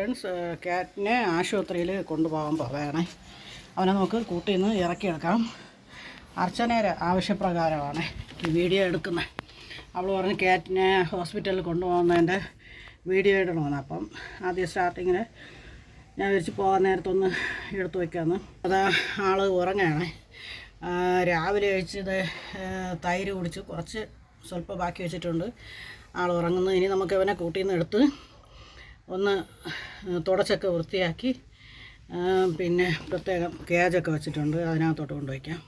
Friends കാറ്റിനെ ആശുപത്രിയിൽ കൊണ്ടുപോകാൻ പറയണേ അവനെ നമുക്ക് കൂട്ടിൽ നിന്ന് ഇറക്കിയെടുക്കാം. അർച്ചനയുടെ ആവശ്യപ്രകാരമാണ് ഈ വീഡിയോ എടുക്കുന്നത് അവൾ പറഞ്ഞ് കാറ്റിനെ ഹോസ്പിറ്റലിൽ കൊണ്ടുപോകുന്നതിന്റെ വീഡിയോ ഇടണമെന്ന്. അപ്പം ആദ്യം സ്റ്റാർട്ടിങ്ങിൽ ഞാൻ വിരിച്ച് പോകാൻ നേരത്തൊന്ന് എടുത്തു വയ്ക്കാമെന്ന് അതാ ആൾ ഉറങ്ങുകയാണ് രാവിലെ കഴിച്ചത് തൈര് കുടിച്ച്. കുറച്ച് സ്വല്പം ബാക്കി വെച്ചിട്ടുണ്ട്. ആൾ ഉറങ്ങുന്നു. ഇനി നമുക്ക് അവനെ കൂട്ടിൽ നിന്ന് എടുത്ത് ഒന്ന് തുടച്ചൊക്കെ വൃത്തിയാക്കി പിന്നെ പ്രത്യേകം കേജൊക്കെ വെച്ചിട്ടുണ്ട്. അതിനകത്തോട്ട് കൊണ്ടുവയ്ക്കാം.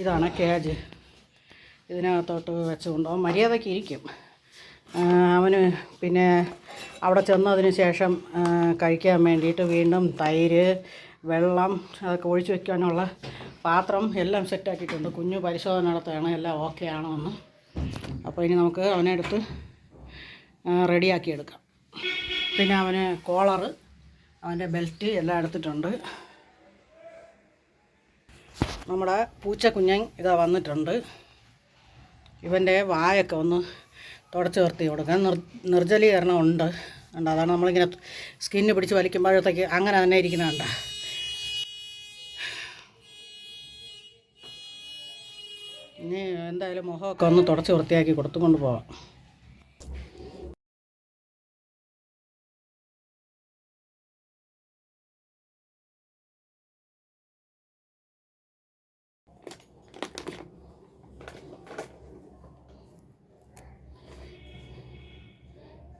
ഇതാണ് കേജ്. ഇതിനകത്തോട്ട് വെച്ച് അവൻ മര്യാദയ്ക്ക് ഇരിക്കും. അവന് പിന്നെ അവിടെ ചെന്നതിന് ശേഷം കഴിക്കാൻ വേണ്ടിയിട്ട് വീണ്ടും തൈര് വെള്ളം അതൊക്കെ ഒഴിച്ചു വയ്ക്കാനുള്ള പാത്രം എല്ലാം സെറ്റാക്കിയിട്ടുണ്ട് കുഞ്ഞു പരിശോധന നടത്തുകയാണ്. എല്ലാം ഓക്കെ ആണോ എന്ന് അപ്പോൾ ഇനി നമുക്ക് അവനെ എടുത്ത് റെഡിയാക്കി എടുക്കാം. പിന്നെ അവന് കോളറ് അവന്റെ ബെൽറ്റ് എല്ലാം എടുത്തിട്ടുണ്ട്. നമ്മുടെ പൂച്ച പൂച്ചക്കുഞ്ഞൻ ഇതാ വന്നിട്ടുണ്ട്. ഇവന്റെ വായൊക്കെ ഒന്ന് തുടച്ച് നിർത്തി കൊടുക്കാൻ. നിർ നിർജലീകരണം ഉണ്ട്. ഉണ്ട് അതാണ് നമ്മളിങ്ങനെ സ്കിന്ന് പിടിച്ച് വലിക്കുമ്പോഴത്തേക്ക് അങ്ങനെ തന്നെ ഇരിക്കുന്നുണ്ട് ഇനി എന്തായാലും മുഖമൊക്കെ ഒന്ന് തുടച്ച് വൃത്തിയാക്കി കൊടുത്തുകൊണ്ട് പോവാം.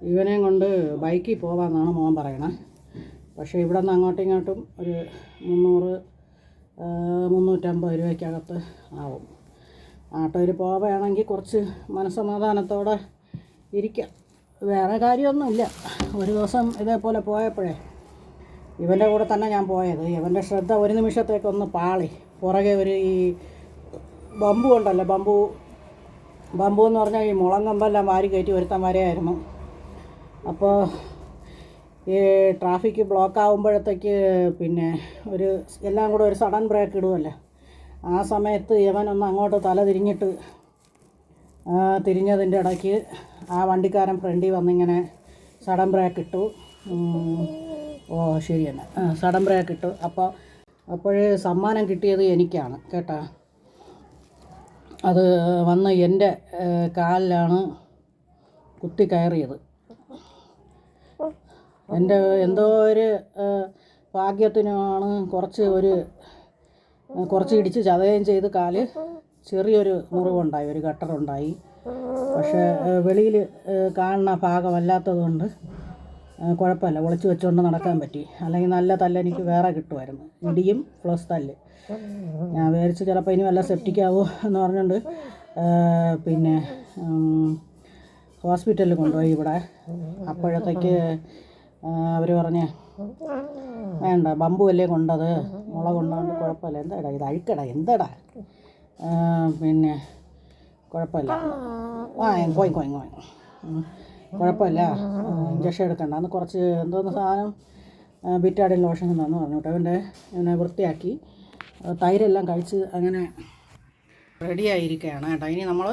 ഇവനെയും കൊണ്ട് ബൈക്കിൽ പോകാമെന്നാണ് മോൻ പറയണേ. പക്ഷേ ഇവിടെ നിന്ന് അങ്ങോട്ടും ഇങ്ങോട്ടും ഒരു മുന്നൂറ് മുന്നൂറ്റമ്പത് രൂപയ്ക്കകത്ത് ആവും. ആട്ടോയിൽ പോവുകയാണെങ്കിൽ കുറച്ച് മനസ്സമാധാനത്തോടെ ഇരിക്കാം വേറെ കാര്യമൊന്നുമില്ല. ഒരു ദിവസം ഇതേപോലെ പോയപ്പോഴേ ഇവന്റെ കൂടെ തന്നെ ഞാൻ പോയത്. ഇവന്റെ ശ്രദ്ധ ഒരു നിമിഷത്തേക്കൊന്ന് പാളി. പുറകെ ഒരു ഈ ബമ്പു ഉണ്ടല്ലോ ബമ്പു. ബമ്പു എന്ന് പറഞ്ഞാൽ ഈ മുളങ്കമ്പെല്ലാം വാരി കയറ്റി ഒരുത്തൻ വരെയായിരുന്നു. അപ്പോൾ ഈ ട്രാഫിക് ബ്ലോക്ക് ആകുമ്പോഴത്തേക്ക് പിന്നെ ഒരു എല്ലാം കൂടെ ഒരു സഡൻ ബ്രേക്ക് ഇടുമല്ലേ ആ സമയത്ത് ഇവനൊന്ന് അങ്ങോട്ട് തല തിരിഞ്ഞിട്ട് തിരിഞ്ഞതിന്റെ ഇടയ്ക്ക് ആ വണ്ടിക്കാരൻ ഫ്രണ്ടിൽ വന്നിങ്ങനെ സഡൻ ബ്രേക്ക് ഇട്ടു. ഓ ശരി തന്നെ. സഡൻ ബ്രേക്ക് ഇട്ടു. അപ്പോൾ അപ്പോഴേ സമ്മാനം കിട്ടിയത് എനിക്കാണ് കേട്ടോ. അത് വന്ന് എന്റെ കാലിലാണ് കുത്തി കയറിയത്. എന്റെ എന്തോ ഒരു ഭാഗ്യത്തിനാണ് കുറച്ച് ഒരു കുറച്ച് ഇടിച്ച് ചതയം ചെയ്ത് കാൽ ചെറിയൊരു മുറിവുണ്ടായി ഒരു ഗട്ടറുണ്ടായി പക്ഷേ വെളിയിൽ കാണുന്ന ഭാഗമല്ലാത്തത് കൊണ്ട് കുഴപ്പമില്ല. ഒളിച്ച് വെച്ചുകൊണ്ട് നടക്കാൻ പറ്റി. അല്ലെങ്കിൽ നല്ല തല്ല് എനിക്ക് വേറെ കിട്ടുമായിരുന്നു. ഇടിയും പ്ലസ് തല്ല്. ഞാൻ വിചാരിച്ച് ചിലപ്പോൾ ഇനി വല്ല സെപ്റ്റിക്കാവോ എന്ന് പറഞ്ഞുകൊണ്ട് പിന്നെ ഹോസ്പിറ്റലിൽ കൊണ്ടുപോയി ഇവിടെ. അപ്പോഴത്തേക്ക് അവർ പറഞ്ഞ വേണ്ട ബമ്പു അല്ലേ കൊണ്ടത്? മുള കൊണ്ടുകൊണ്ട് കുഴപ്പമില്ല. എന്താടാ ഇത്? അഴുക്കടാ എന്താടാ? പിന്നെ കുഴപ്പമില്ല. ആ കോയി കോയി കോയി. കുഴപ്പമില്ല. ഇഞ്ചക്ഷൻ എടുക്കണ്ട. അന്ന് കുറച്ച് എന്തോന്ന് സാധനം ബിറ്റാഡിൻ ലോഷൻ തന്നു പറഞ്ഞു കേട്ടോ. അവന്റെ ഇവനെ വൃത്തിയാക്കി. തൈരെല്ലാം കഴിച്ച് അങ്ങനെ റെഡിയായിരിക്കുകയാണ് കേട്ടോ. ഇനി നമ്മൾ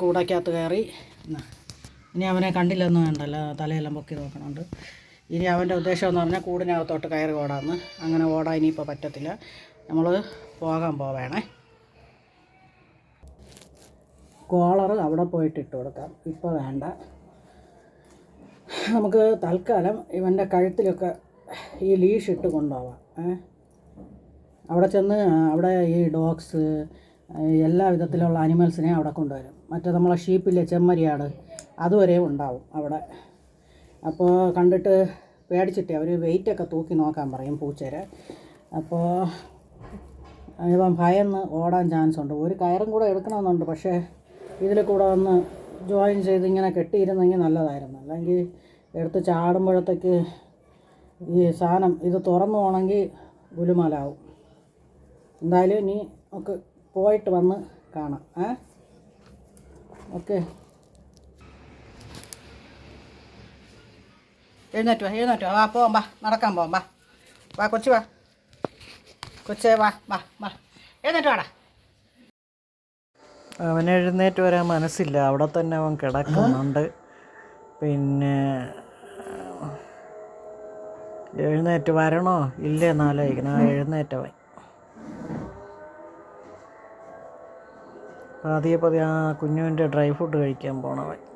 കൂടക്കകത്ത് കയറി എന്നാ, ഇനി അവനെ കണ്ടില്ലെന്ന് വേണ്ടല്ലോ തലയെല്ലാം പൊക്കി നോക്കണുണ്ട്. ഇനി അവന്റെ ഉദ്ദേശം എന്ന് പറഞ്ഞാൽ കൂടിനകത്തോട്ട് കയറി ഓടാമെന്ന് അങ്ങനെ ഓടാൻ ഇനിയിപ്പോൾ പറ്റത്തില്ല. നമ്മൾ പോകാൻ പോവേണേ. കോളർ അവിടെ പോയിട്ട് ഇട്ട് കൊടുക്കാം. ഇപ്പോൾ വേണ്ട. നമുക്ക് തൽക്കാലം ഇവന്റെ കഴുത്തിലൊക്കെ ഈ ലീഷ് ഇട്ട് കൊണ്ടുപോവാം. അവിടെ ചെന്ന് അവിടെ ഈ ഡോഗ്സ് എല്ലാ വിധത്തിലുള്ള അനിമൽസിനെ അവിടെ കൊണ്ടുവരും. മറ്റേ നമ്മളെ ഷീപ്പിലെ ചെമ്മരിയാട്. അതുവരെ ഉണ്ടാവും അവിടെ. അപ്പോൾ കണ്ടിട്ട് പേടിച്ചിട്ട് അവർ വെയിറ്റൊക്കെ തൂക്കി നോക്കാൻ പറയും പൂച്ചേരെ. അപ്പോൾ ഇവൻ ഭയന്ന് ഓടാൻ ചാൻസ് ഉണ്ട്. ഒരു കയറും കൂടെ എടുക്കണമെന്നുണ്ട് പക്ഷേ ഇതിൽ കൂടെ ഒന്ന് ജോയിൻ ചെയ്ത് ഇങ്ങനെ കെട്ടിയിരുന്നെങ്കിൽ നല്ലതായിരുന്നു. അല്ലെങ്കിൽ എടുത്ത് ചാടുമ്പോഴത്തേക്ക് ഈ സാധനം ഇത് തുറന്നു പോകണമെങ്കിൽ ഗുലുമാലാവും. എന്തായാലും ഇനി ഒക്കെ പോയിട്ട് വന്ന് കാണാം. ഏ? ഓക്കെ. എഴുന്നേറ്റ് വാ എഴുന്നേറ്റ് വാ. വാ പോവാം വാ. നടക്കാൻ പോവാം വാ. വാ കൊച്ചു വാ. കൊച്ചേ വാ വാ വാ. എഴുന്നേറ്റ് വാടാ. അവൻ എഴുന്നേറ്റ് വരാൻ മനസ്സില്ല. അവിടെ തന്നെ അവൻ കിടക്കുന്നുണ്ട്. പിന്നെ എഴുന്നേറ്റ് വരണോ? ഇല്ലേ എന്നാലോചിക്കണം ആ എഴുന്നേറ്റവൻ പതിയെ പതിയെ ആ കുഞ്ഞുവിന്റെ ഡ്രൈ ഫ്രൂട്ട് കഴിക്കാൻ പോണവൻ.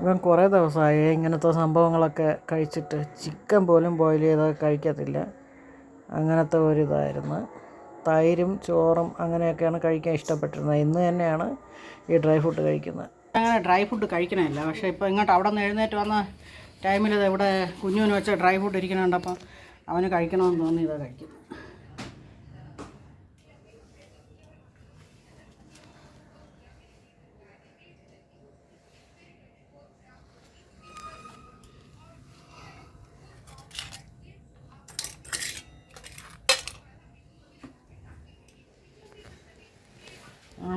ഇവൻ കുറേ ദിവസമായി ഇങ്ങനത്തെ സംഭവങ്ങളൊക്കെ കഴിച്ചിട്ട് ചിക്കൻ പോലും ബോയിൽ ചെയ്ത് കഴിക്കത്തില്ല. അങ്ങനത്തെ ഒരിതായിരുന്നു. തൈരും ചോറും അങ്ങനെയൊക്കെയാണ് കഴിക്കാൻ ഇഷ്ടപ്പെട്ടിരുന്നത്. ഇന്ന് തന്നെയാണ് ഈ ഡ്രൈ ഫ്രൂട്ട് കഴിക്കുന്നത്. അങ്ങനെ ഡ്രൈ ഫുഡ് കഴിക്കണമില്ല പക്ഷേ ഇപ്പോൾ ഇങ്ങോട്ട് അവിടെ നിന്ന് എഴുന്നേറ്റ് വന്ന ടൈമിൽ ഇവിടെ കുഞ്ഞുവിന് വെച്ച ഡ്രൈ ഫുഡ് ഇരിക്കണുണ്ട്. അപ്പം അവന് കഴിക്കണമെന്ന് തോന്നി ഇതാ കഴിക്കും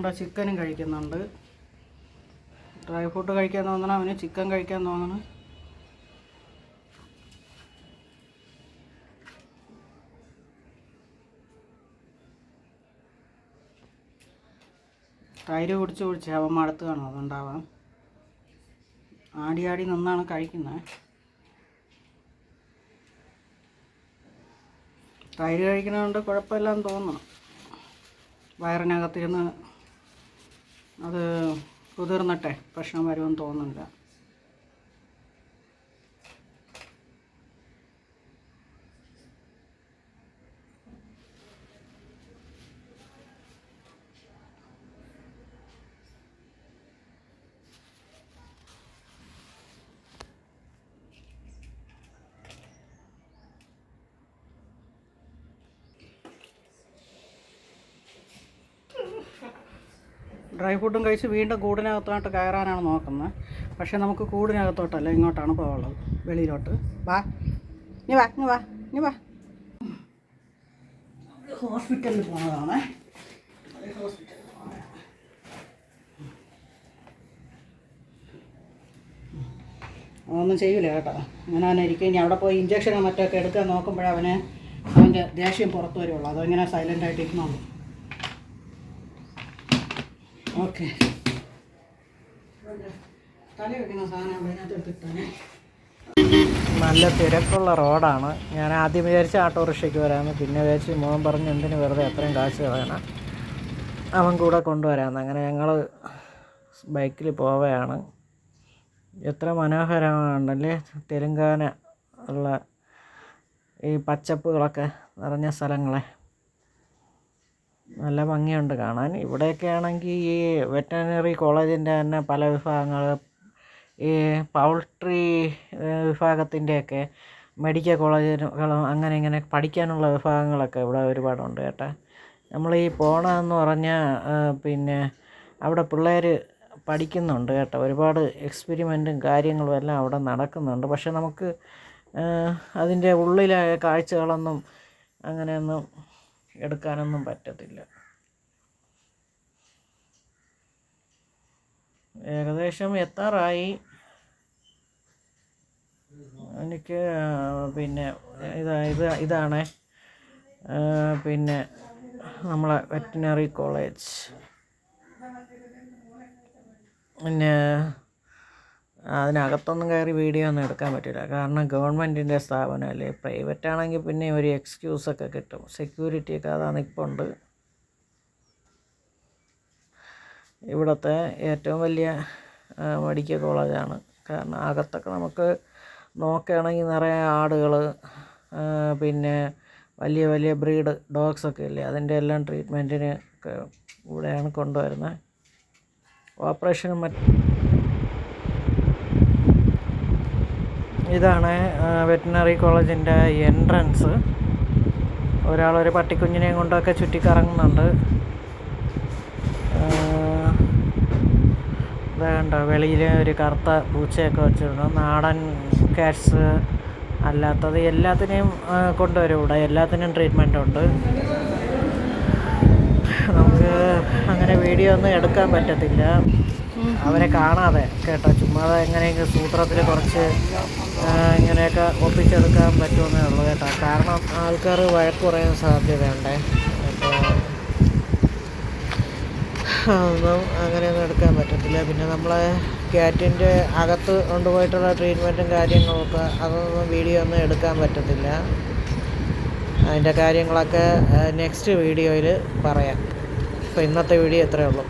അതുകൊണ്ട് ചിക്കനും കഴിക്കുന്നുണ്ട്. ഡ്രൈ ഫ്രൂട്ട് കഴിക്കാൻ തോന്നണം അവന് ചിക്കൻ കഴിക്കാൻ തോന്നണം. തൈര് കുടിച്ച് കുടിച്ച് അവൻ മടുത്ത് കാണും അതുണ്ടാവാം ആടി ആടി നിന്നാണ് കഴിക്കുന്നത് തൈര് കഴിക്കുന്നതുകൊണ്ട് കുഴപ്പമില്ലാന്ന് തോന്നണം. വയറിനകത്തിരുന്ന് അത് കുതിർന്നിട്ടെ പ്രശ്നം വരുമെന്ന് തോന്നുന്നില്ല. ഡ്രൈ ഫ്രൂട്ടും കഴിച്ച് വീണ്ടും കൂടിനകത്തോട്ട് കയറാനാണ് നോക്കുന്നത്. പക്ഷേ നമുക്ക് കൂടിനകത്തോട്ടല്ല ഇങ്ങോട്ടാണ് പോകാനുള്ളത് വെളിയിലോട്ട്. വാ. നീ വാ നീ വാ നീ വാ. ഹോസ്പിറ്റലിൽ പോണതാണ്. ഹോസ്പിറ്റലിൽ ഒന്നും ചെയ്യില്ല കേട്ടോ. അങ്ങനെ അവനെ ഇരിക്കും. ഇനി അവിടെ പോയി ഇഞ്ചക്ഷനോ മറ്റൊക്കെ എടുക്കാൻ നോക്കുമ്പോഴേ അവന് അവന്റെ ദേഷ്യം പുറത്തു വരുള്ളൂ. അതങ്ങനെ സൈലന്റ് ആയിട്ട് ഇരുന്നോളൂ ഓക്കെ. നല്ല തിരക്കുള്ള റോഡാണ്. ഞാൻ ആദ്യം വിചാരിച്ച ഓട്ടോറിക്ഷയ്ക്ക് വരാമെന്ന് പിന്നെ വിചാരിച്ച് മോൻ പറഞ്ഞ് എന്തിനു വെറുതെ അത്രയും കാശ് കളയണം അവൻ കൂടെ കൊണ്ടുവരാമെന്ന്. അങ്ങനെ ഞങ്ങൾ ബൈക്കിൽ പോവുകയാണ്. എത്ര മനോഹരമാണല്ലേ? തെലുങ്കാന ഉള്ള ഈ പച്ചപ്പുകളൊക്കെ നിറഞ്ഞ സ്ഥലങ്ങളെ. നല്ല ഭംഗിയുണ്ട് കാണാൻ. ഇവിടെയൊക്കെ ആണെങ്കിൽ ഈ വെറ്റിനറി കോളേജിന്റെ തന്നെ പല വിഭാഗങ്ങൾ ഈ പൗൾട്രി വിഭാഗത്തിന്റെയൊക്കെ മെഡിക്കൽ കോളേജുകളും അങ്ങനെ ഇങ്ങനെ പഠിക്കാനുള്ള വിഭാഗങ്ങളൊക്കെ ഇവിടെ ഒരുപാടുണ്ട് കേട്ടോ. നമ്മൾ ഈ പോണമെന്ന് പറഞ്ഞാൽ പിന്നെ അവിടെ പിള്ളേർ പഠിക്കുന്നുണ്ട് കേട്ടോ. ഒരുപാട് എക്സ്പെരിമെന്റും കാര്യങ്ങളും എല്ലാം അവിടെ നടക്കുന്നുണ്ട്. പക്ഷെ നമുക്ക് അതിന്റെ ഉള്ളിലെ കാഴ്ചകളൊന്നും അങ്ങനെയൊന്നും എടുക്കാനൊന്നും പറ്റത്തില്ല. ഏകദേശം എത്താറായി. എനിക്ക് പിന്നെ ഇതാ ഇത് ഇതാണ്. പിന്നെ നമ്മളെ വെറ്റിനറി കോളേജ്. പിന്നെ അതിനകത്തൊന്നും കയറി വീഡിയോ ഒന്നും എടുക്കാൻ പറ്റില്ല. കാരണം ഗവൺമെന്റിന്റെ സ്ഥാപനമല്ലേ പ്രൈവറ്റ് ആണെങ്കിൽ പിന്നെ ഒരു എക്സ്ക്യൂസൊക്കെ കിട്ടും. സെക്യൂരിറ്റിയൊക്കെ ഇപ്പോൾ ഉണ്ട്. ഇവിടുത്തെ ഏറ്റവും വലിയ മെഡിക്കൽ കോളേജാണ് കാരണം അകത്തൊക്കെ നമുക്ക് നോക്കുകയാണെങ്കിൽ നിറയെ ആടുകൾ പിന്നെ വലിയ വലിയ ബ്രീഡ് ഡോഗ്സൊക്കെ ഇല്ലേ? അതിന്റെ എല്ലാം ട്രീറ്റ്മെന്റിന് ഒക്കെ ഇവിടെയാണ് കൊണ്ടുവരുന്നത്. ഓപ്പറേഷനും മറ്റ് ഇതാണ് വെറ്റിനറി കോളേജിന്റെ എൻട്രൻസ്. ഒരാളൊരു പട്ടിക്കുഞ്ഞിനെയും കൊണ്ടൊക്കെ ചുറ്റിക്കറങ്ങുന്നുണ്ട്. ഇതുണ്ടോ വെളിയിൽ ഒരു കറുത്ത പൂച്ചയൊക്കെ വെച്ചിട്ടുണ്ട് നാടൻ കാറ്റ്സ് അല്ലാത്തത് എല്ലാത്തിനെയും കൊണ്ടുവരും ഇവിടെ. എല്ലാത്തിനും ട്രീറ്റ്മെന്റ് ഉണ്ട്. നമുക്ക് അങ്ങനെ വീഡിയോ ഒന്നും എടുക്കാൻ പറ്റത്തില്ല. അവരെ കാണാതെ കേട്ടോ. ചുമ്മാതെ എങ്ങനെയെങ്കിലും സൂത്രത്തിൽ കുറച്ച് ഇങ്ങനെയൊക്കെ ഒപ്പിച്ചെടുക്കാൻ പറ്റുമെന്നേ ഉള്ളൂ കേട്ടോ. കാരണം ആൾക്കാർ വഴക്ക് കുറയാൻ സാധ്യതയുണ്ട്. ഒന്നും അങ്ങനെയൊന്നും എടുക്കാൻ പറ്റത്തില്ല. പിന്നെ നമ്മളെ ക്യാറ്റിന്റെ അകത്ത് കൊണ്ടുപോയിട്ടുള്ള ട്രീറ്റ്മെന്റും കാര്യങ്ങളൊക്കെ അതൊന്നും വീഡിയോ ഒന്നും എടുക്കാൻ പറ്റത്തില്ല. അതിന്റെ കാര്യങ്ങളൊക്കെ നെക്സ്റ്റ് വീഡിയോയിൽ പറയാം. അപ്പോൾ ഇന്നത്തെ വീഡിയോ ഇത്രയേ ഉള്ളൂ.